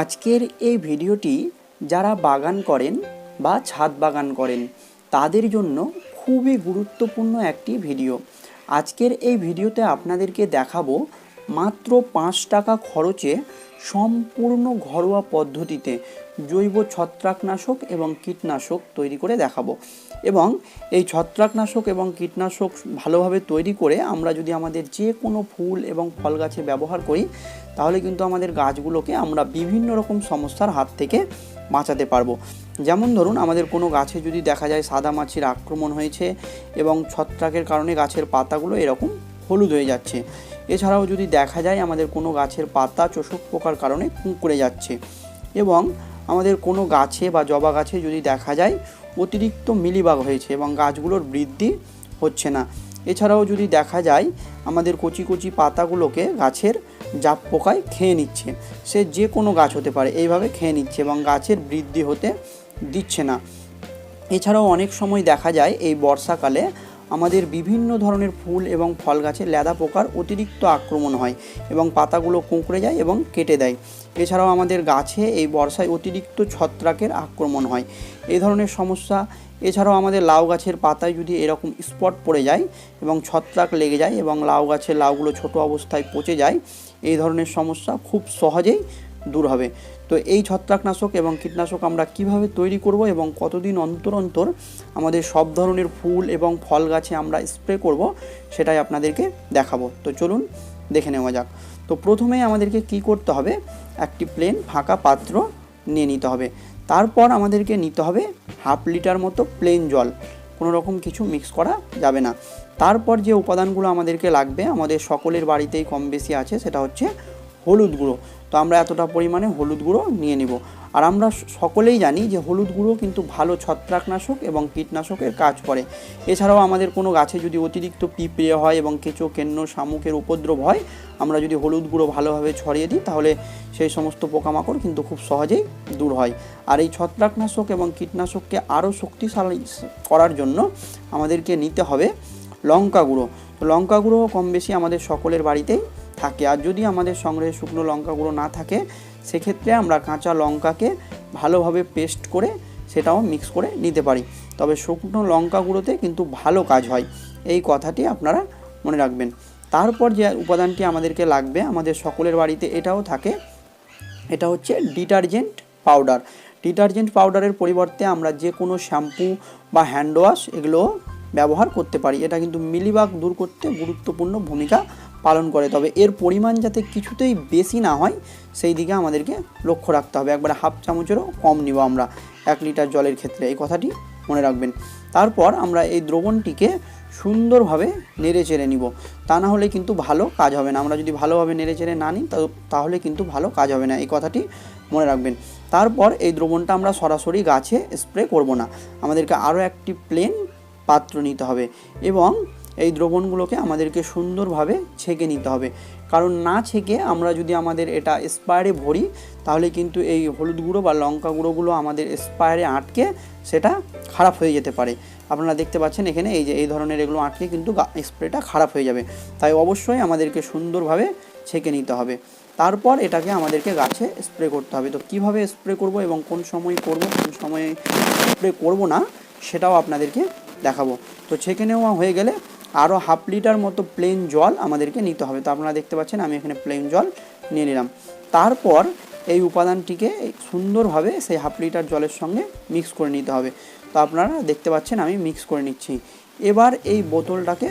আজকের এই ভিডিওটি যারা বাগান করেন বা ছাদ বাগান করেন, তাদের জন্য খুবই গুরুত্বপূর্ণ একটি ভিডিও। আজকের এই ভিডিওতে আপনাদেরকে দেখাবো মাত্র পাঁচ টাকা খরচে সম্পূর্ণ ঘরোয়া পদ্ধতিতে জৈব ছত্রাকনাশক এবং কীটনাশক তৈরি করে দেখাবো। এবং এই ছত্রাকনাশক এবং কীটনাশক ভালোভাবে তৈরি করে আমরা যদি আমাদের যে কোনো ফুল এবং ফল গাছে ব্যবহার করি, তাহলে কিন্তু আমাদের গাছগুলোকে আমরা বিভিন্ন রকম সমস্যার হাত থেকে বাঁচাতে পারব। যেমন ধরুন, আমাদের কোনো গাছে যদি দেখা যায় সাদা মাছির আক্রমণ হয়েছে এবং ছত্রাকের কারণে গাছের পাতাগুলো এরকম হলুদ হয়ে যাচ্ছে। এছাড়াও যদি দেখা যায় আমাদের কোনো গাছের পাতা চোষক পোকার কারণে কুঁকড়ে যাচ্ছে এবং আমাদের কোনো গাছে বা জবা গাছে যদি দেখা যায় অতিরিক্ত মিলিবাগ হয়েছে এবং গাছগুলোর বৃদ্ধি হচ্ছে না। এছাড়াও যদি দেখা যায় আমাদের কচি কচি পাতাগুলোকে গাছের জাপ পোকায় খেয়ে নিচ্ছে। সে যে কোনো গাছ হতে পারে, এইভাবে খেয়ে নিচ্ছে এবং গাছের বৃদ্ধি হতে দিচ্ছে না। এছাড়াও অনেক সময় দেখা যায় এই বর্ষাকালে আমাদের বিভিন্ন ধরনের ফুল এবং ফল গাছে লেদা পোকার অতিরিক্ত আক্রমণ হয় এবং পাতাগুলো কুঁকড়ে যায় এবং কেটে দেয়। এছাড়াও আমাদের গাছে এই বর্ষায় অতিরিক্ত ছত্রাকের আক্রমণ হয়। এই ধরনের সমস্যা, এছাড়াও আমাদের লাউ গাছের পাতায় যদি এরকম স্পট পড়ে যায় এবং ছত্রাক লেগে যায় এবং লাউ গাছের লাউগুলো ছোট অবস্থায় পচে যায়, এই ধরনের সমস্যা খুব সহজেই দূর হবে। তো এই ছত্রাকনাশক এবং কীটনাশক আমরা কীভাবে তৈরি করব এবং কতদিন অন্তর অন্তর আমাদের সব ধরনের ফুল এবং ফল গাছে আমরা স্প্রে করব সেটাই আপনাদেরকে দেখাবো। তো চলুন দেখে নেওয়া যাক। তো প্রথমে আমাদেরকে কি করতে হবে? একটি প্লেন ফাঁকা পাত্র নিয়ে নিতে হবে। তারপর আমাদেরকে নিতে হবে হাফ লিটার মতো প্লেন জল। কোনো রকম কিছু মিক্স করা যাবে না। তারপর যে উপাদানগুলো আমাদেরকে লাগবে, আমাদের সকলের বাড়িতেই কম বেশি আছে, সেটা হচ্ছে হলুদ গুঁড়ো। তো আমরা এতটা পরিমাণে হলুদ গুঁড়ো নিয়ে নিব। আর আমরা সকলেই জানি যে হলুদ গুঁড়ো কিন্তু ভালো ছত্রাকনাশক এবং কীটনাশকের কাজ করে। এছাড়াও আমাদের কোনো গাছে যদি অতিরিক্ত পিঁপড়ে হয় এবং কেঁচো, কেন্ন, শামুকের উপদ্রব হয়, আমরা যদি হলুদ গুঁড়ো ভালোভাবে ছড়িয়ে দিই, তাহলে সেই সমস্ত পোকামাকড় কিন্তু খুব সহজেই দূর হয়। আর এই ছত্রাকনাশক এবং কীটনাশককে আরও শক্তিশালী করার জন্য আমাদেরকে নিতে হবে লঙ্কা গুঁড়ো। তো লঙ্কা গুঁড়ো কম বেশি আমাদের সকলের বাড়িতেই থাকে। আর যদি আমাদের সংগ্রহে শুকনো লঙ্কা গুঁড়ো না থাকে, সেক্ষেত্রে আমরা কাঁচা লঙ্কাকে ভালোভাবে পেস্ট করে সেটাও মিক্স করে নিতে পারি। তবে শুকনো লঙ্কাগুলোতে কিন্তু ভালো কাজ হয়। এই কথাটি আপনারা মনে রাখবেন। তারপর যে উপাদানটি আমাদেরকে লাগবে, আমাদের সকলের বাড়িতে এটাও থাকে। এটা হচ্ছে ডিটারজেন্ট পাউডার। ডিটারজেন্ট পাউডারের পরিবর্তে আমরা যে কোনো শ্যাম্পু বা হ্যান্ড ওয়াশ এগুলো ব্যবহার করতে পারি। এটা কিন্তু মিলিবাগ দূর করতে গুরুত্বপূর্ণ ভূমিকা পালন করে। তবে এর পরিমাণ যাতে কিছুতেই বেশি না হয়, সেই দিকে আমাদেরকে লক্ষ্য রাখতে হবে। একবারে হাফ চামচেরও কম নিব আমরা, এক লিটার জলের ক্ষেত্রে। এই কথাটি মনে রাখবেন। তারপর আমরা এই দ্রবণটিকে সুন্দরভাবে নেড়ে চেড়ে নিব। তা না হলে কিন্তু ভালো কাজ হবে না। আমরা যদি ভালোভাবে নেড়ে চেড়ে না নিই তাহলে কিন্তু ভালো কাজ হবে না। এই কথাটি মনে রাখবেন। তারপর এই দ্রবণটা আমরা সরাসরি গাছে স্প্রে করব না। আমাদেরকে আরও একটি প্লেন পাত্র নিতে হবে এবং এই দ্রবণগুলোকে আমাদেরকে সুন্দরভাবে ছেঁকে নিতে হবে। কারণ না ছেঁকে আমরা যদি আমাদের এটা স্পায়ারে ভরি, তাহলে কিন্তু এই হলুদ গুঁড়ো বা লঙ্কা গুঁড়োগুলো আমাদের স্পায়ারে আটকে সেটা খারাপ হয়ে যেতে পারে। আপনারা দেখতে পাচ্ছেন এখানে এই যে, এই ধরনের এগুলো আটকে কিন্তু স্প্রেটা খারাপ হয়ে যাবে। তাই অবশ্যই আমাদেরকে সুন্দরভাবে ছেঁকে নিতে হবে। তারপর এটাকে আমাদেরকে গাছে স্প্রে করতে হবে। তো কীভাবে স্প্রে করব এবং কোন সময় করব, কোন সময়ে স্প্রে করব না, সেটাও আপনাদেরকে দেখাবো। তো ছেঁকে নেওয়া হয়ে গেলে আরও হাফ লিটার মতো প্লেন জল আমাদেরকে নিতে হবে। তো আপনারা দেখতে পাচ্ছেন, আমি এখানে প্লেন জল নিয়ে নিলাম। তারপর এই উপাদানটিকে সুন্দরভাবে সেই হাফ লিটার জলের সঙ্গে মিক্স করে নিতে হবে। তো আপনারা দেখতে পাচ্ছেন, আমি মিক্স করে নিচ্ছি। এবার এই বোতলটাকে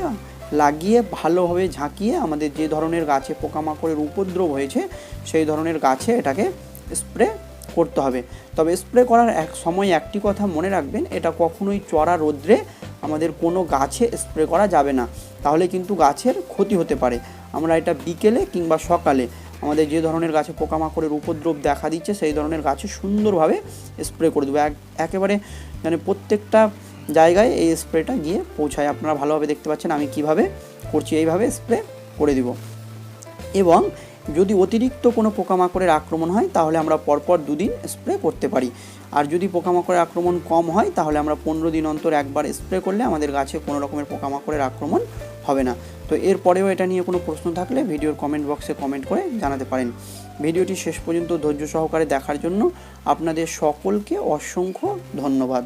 লাগিয়ে ভালোভাবে ঝাঁকিয়ে আমাদের যে ধরনের গাছে পোকামাকড়ের উপদ্রব হয়েছে, সেই ধরনের গাছে এটাকে স্প্রে করতে হবে। তবে স্প্রে করার এক সময় একটি কথা মনে রাখবেন, এটা কখনোই চড়া রোদ্রে আমাদের কোনো গাছে স্প্রে করা যাবে না। তাহলে কিন্তু গাছের ক্ষতি হতে পারে। আমরা এটা বিকেলে কিংবা সকালে আমাদের যে ধরনের গাছে পোকামাকড়ের উপদ্রব দেখা দিচ্ছে, সেই ধরনের গাছে সুন্দরভাবে স্প্রে করে দেবো। একেবারে মানে প্রত্যেকটা জায়গায় এই স্প্রেটা গিয়ে পৌঁছায়। আপনারা ভালোভাবে দেখতে পাচ্ছেন আমি কীভাবে করছি। এইভাবে স্প্রে করে দিব। এবং যদি অতিরিক্ত কোনো পোকামাকড়ের আক্রমণ হয়, তাহলে আমরা পরপর দুদিন স্প্রে করতে পারি। আর যদি পোকামাকড়ের আক্রমণ কম হয়, তাহলে আমরা পনেরো দিন অন্তর একবার স্প্রে করলে আমাদের গাছে কোনো রকমের পোকামাকড়ের আক্রমণ হবে না। তো এরপরেও এটা নিয়ে কোনো প্রশ্ন থাকলে ভিডিওর কমেন্ট বক্সে কমেন্ট করে জানাতে পারেন। ভিডিওটি শেষ পর্যন্ত ধৈর্য সহকারে দেখার জন্য আপনাদের সকলকে অসংখ্য ধন্যবাদ।